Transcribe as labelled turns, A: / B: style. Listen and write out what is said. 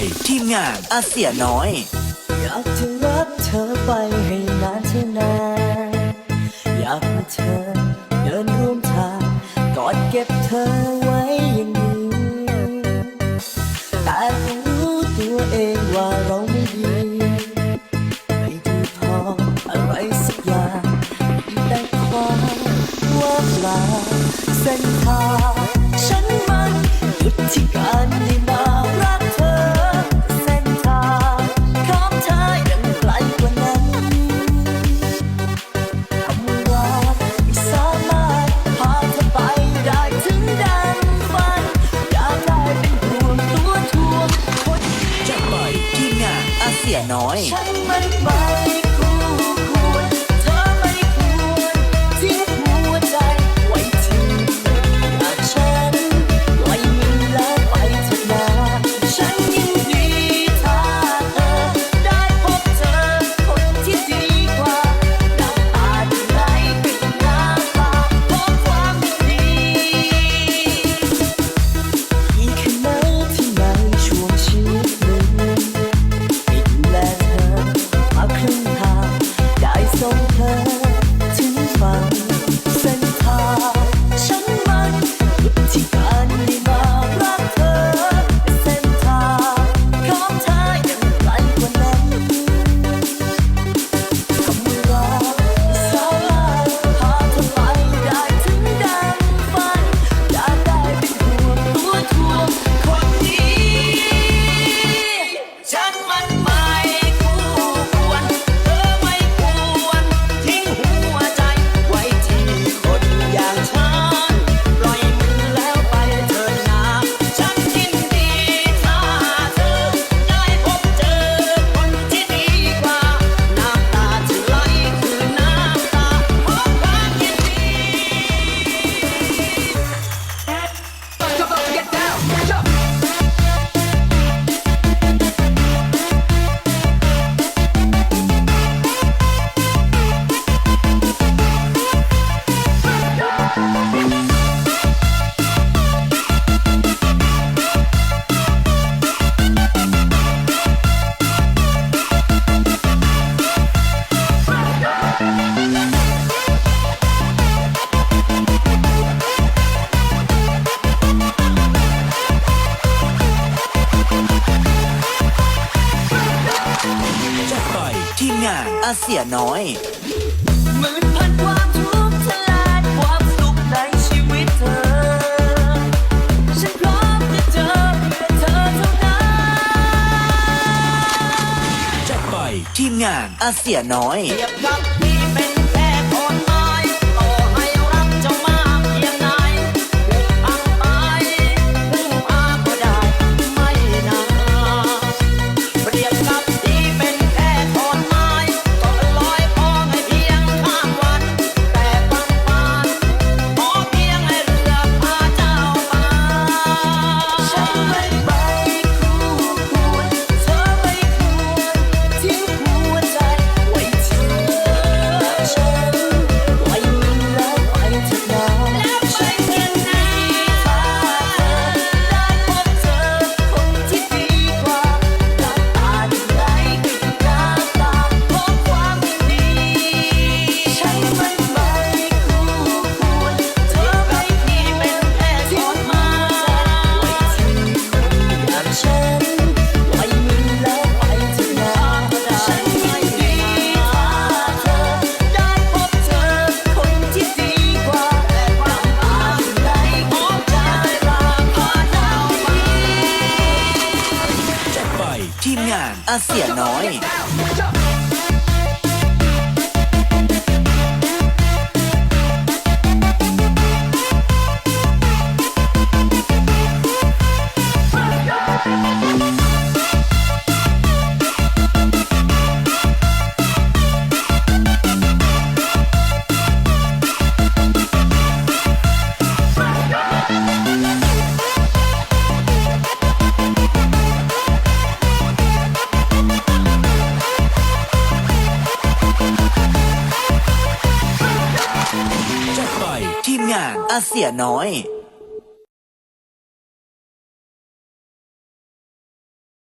A: ย ทีมงานอาเสียน้อย
B: อยากจะรับเธอไปให้นานเท่านานอยากให้เธอเดินร่วมทางกอดเก็บเธอไว้อย่างนี้แต่รู้ตัวเองว่าเราไม่ดีไม่ดีพออะไรสักอย่างแต่ความว่าเปล่าเส้นทางฉันมันหยุดที่การได้ นี่
A: จัดไปทีมงานอาเซียน้อย
B: หมื่นพันความทุกข์ทลายความสุขในชีวิตเธอที
A: มงานอาเซียน้อย
B: เทียบกับ งานอาเสียน้อย อาเสี
A: ยน้อย